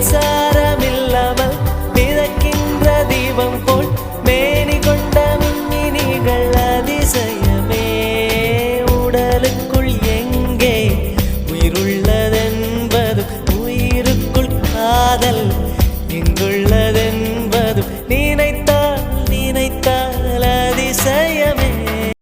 மின்சாரமில்லாமல் மிதக்கின்ற தீபம் போல் மேனி கொண்ட மின்மினிகள் அதிசயமே. உடலுக்குள் எங்கே உயிருள்ளதென்பதும் உயிருக்குள் காதல் எங்குள்ளதென்பதும் நினைத்தால் நினைத்தால் அதிசயம்.